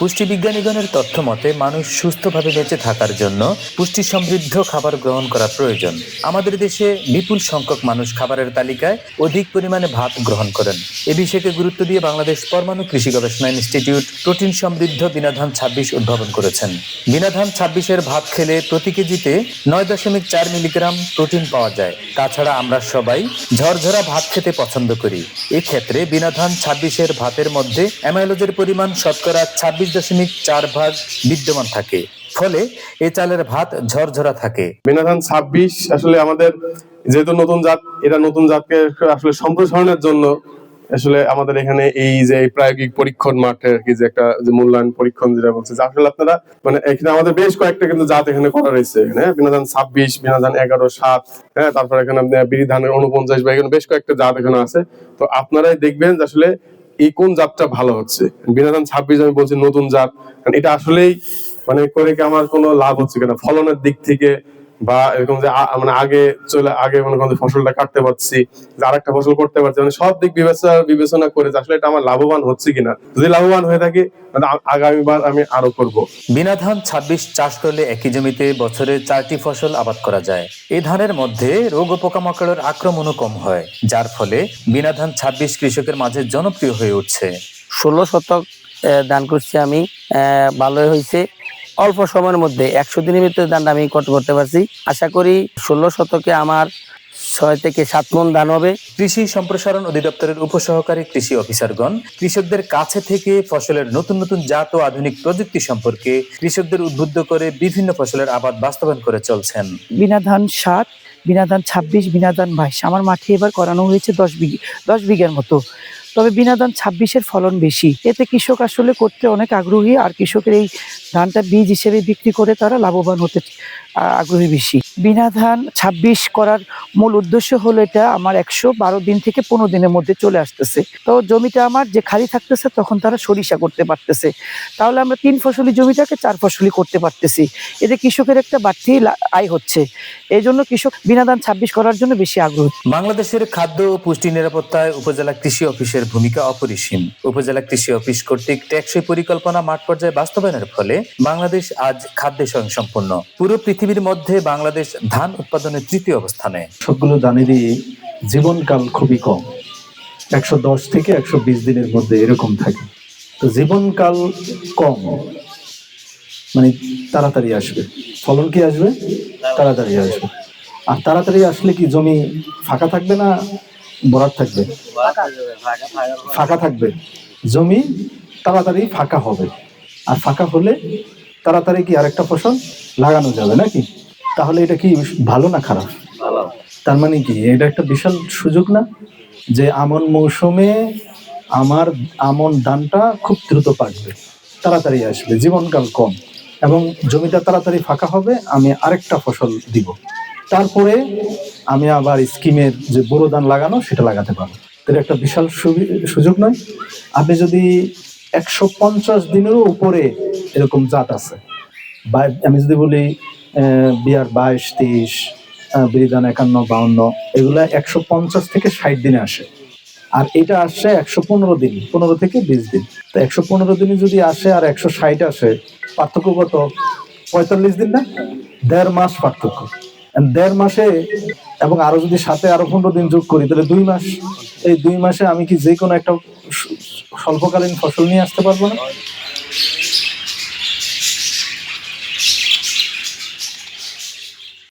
পুষ্টিবিজ্ঞানীগণের তথ্য মতে মানুষ সুস্থভাবে বেঁচে থাকার জন্য পুষ্টি সমৃদ্ধ খাবার গ্রহণ করা প্রয়োজন। আমাদের দেশে বিপুল সংখ্যক মানুষ খাবারের তালিকায় অধিক পরিমাণে ভাত গ্রহণ করেন। এ বিষয়কে গুরুত্ব দিয়ে বাংলাদেশ পরমাণু কৃষি গবেষণা ইনস্টিটিউট প্রোটিন সমৃদ্ধ বিনাধান ছাব্বিশ উদ্ভাবন করেছেন। বিনাধান ছাব্বিশের ভাত খেলে প্রতি কেজিতে নয় দশমিক চার মিলিগ্রাম প্রোটিন পাওয়া যায়। তাছাড়া আমরা সবাই ঝরঝরা ভাত খেতে পছন্দ করি। এক্ষেত্রে বিনাধান ছাব্বিশের ভাতের মধ্যে অ্যামাইলোজের পরিমাণ শতকরা ছাব্বিশ দশমিক চার ভাগ বিদ্যমান থাকে। ফলে এ চালের ভাত ঝরঝরা থাকে। বিনাধান ছাব্বিশ আসলে আমাদের যেহেতু নতুন জাত, এটা নতুন জাতকে আসলে সম্প্রসারণের জন্য আসলে আমাদের এখানে এই যে প্রায়োগিক পরীক্ষণ মাঠে আর কি যে একটা যে মূল্যায়ন পরীক্ষণ যেটা বলছে, যে আসলে আপনারা মানে এখানে আমাদের বেশ কয়েকটা কিন্তু জাত এখানে করা রয়েছে এখানে হ্যাঁ? বিনাধান ছাব্বিশ, বিনাধান এগারো, সাত হ্যাঁ? তারপর এখানে বিধানের উনপঞ্চাশ বা এখানে বেশ কয়েকটা জাত এখানে আছে। তো আপনারাই দেখবেন যে আসলে এই কোন জাতটা ভালো হচ্ছে? বিনোদন ছাব্বিশ আমি বলছি নতুন জাত। কারণ এটা আসলেই মানে করে কি আমার কোনো লাভ হচ্ছে কিনা? ফলনের দিক থেকে বা এরকম যে মানে আগে চলে আগে মনে করেন ফসলটা কাটতে পারছি যে আরেকটা ফসল করতে পারছি মানে সব দিক বিবেচনা বিবেচনা করে যে আসলে এটা আমার লাভবান হচ্ছে কিনা। যদি লাভবান হয়ে থাকে আগামীবার আমি আরও করব। বিনাধান ছাব্বিশ চাষ করলে একই জমিতে বছরে চারটি ফসল আবাদ করা যায়। এই ধানের মধ্যে রোগ ও পোকামাকড়ের আক্রমণও কম হয় যার ফলে বিনাধান ছাব্বিশ কৃষকের মাঝে জনপ্রিয় হয়ে উঠছে। ষোলো শতক আহ, দান করছি আমি আহ, ভালোই হয়েছে। অল্প সময়ের মধ্যে একশো দিনের ভিতরে ধানটা আমি কট করতে পারছি। আশা করি ষোলো শতকে আমার ছয় থেকে সাত মন ধান হবে। কৃষি সম্প্রসারণ অধিদপ্তরের উপসহকারী কৃষি অফিসারগণ কৃষকদের কাছে থেকে ফসলের নতুন নতুন জাত ও আধুনিক প্রযুক্তি সম্পর্কে কৃষকদের উদ্বুদ্ধ করে বিভিন্ন ফসলের আবাদ বাস্তবায়ন করে চলছেন। বিনা ধান সাত বিনাধান ছাব্বিশ, বিনাধান বাইশ। আমার মাঠে এবার করানো হয়েছে দশ বিঘে, দশ বিঘার মতো। তবে বিনাধান ছাব্বিশের ফলন বেশি। এতে কৃষক আসলে করতে অনেক আগ্রহী, আর কৃষকের এই ধানটা বীজ হিসেবে বিক্রি করে তারা লাভবান হতে আগ্রহী বেশি। বিনাধান ছাব্বিশ করার মূল উদ্দেশ্য হলো এটা আমার একশো বারো দিন থেকে পনেরো দিনের মধ্যে চলে আসতেছে। তো জমিটা আমার যে খালি থাকতেছে, তখন তারা সরিষা করতে পারতেছে। তাহলে আমরা তিন ফসলি জমিটাকে চার ফসলি করতে পারতেছি। এতে কৃষকের একটা বাড়তি আয় হচ্ছে। এই জন্য কৃষক বিনাদান ছাব্বিশ করার জন্য বেশি আগ্রহী। বাংলাদেশের খাদ্য ও পুষ্টি নিরাপত্তায় উপজেলা কৃষি অফিসের ভূমিকা অপরিসীম। উপজেলা কৃষি অফিস কর্তৃক টেকসই পরিকল্পনা মাঠ পর্যায়ে বাস্তবায়নের ফলে বাংলাদেশ আজ খাদ্যে স্বয়ংসম্পূর্ণ। পুরো পৃথিবীর মধ্যে বাংলাদেশ ধান উৎপাদনের তৃতীয় অবস্থানে। সবগুলো ধানেরই জীবনকাল খুবই কম। একশো দশ থেকে একশো বিশ দিনের মধ্যে এরকম থাকে। তো জীবনকাল কম। মানে তাড়াতাড়ি আসবে। ফলন কি আসবে? তাড়াতাড়ি আসবে। আর তাড়াতাড়ি আসলে কি জমি ফাঁকা থাকবে না ভরাট থাকবে? ফাঁকা থাকবে। জমি তাড়াতাড়ি ফাঁকা হবে। আর ফাঁকা হলে তাড়াতাড়ি কি আরেকটা ফসল লাগানো যাবে নাকি? তাহলে এটা কি ভালো না খারাপ? তার মানে কি? এটা একটা বিশাল সুযোগ না? যে আমন মৌসুমে আমার আমন ধানটা খুব দ্রুত পাকবে তাড়াতাড়ি আসবে জীবনকাল কম। এবং জমিটা তাড়াতাড়ি ফাঁকা হবে আমি আরেকটা ফসল দিব। তারপরে আমি আবার স্কিমের যে বোরো ধান লাগানো সেটা লাগাতে পারব। এটা একটা বিশাল সুযোগ নয়। আপনি যদি একশো পঞ্চাশ দিনেরও উপরে এরকম জাত আছে আমি যদি বলি বিয়ার বাইশ তেইশ আহ, বিরিধান একান্ন বাউন্ন এগুলা একশো পঞ্চাশ থেকে ষাট দিনে আসে। আর এটা আসছে একশো পনেরো দিন পনেরো থেকে বিশ দিন। তো একশো পনেরো দিনে যদি আসে আর একশো ষাট আসে পার্থক্য কত পঁয়তাল্লিশ দিন না দেড় মাস পার্থক্য। দেড় মাসে এবং আরও যদি সাথে আরও পনেরো দিন যোগ করি, তাহলে দুই মাস, এই দুই মাসে আমি কি যে কোনো একটা স্বল্পকালীন ফসল নিয়ে আসতে পারব না?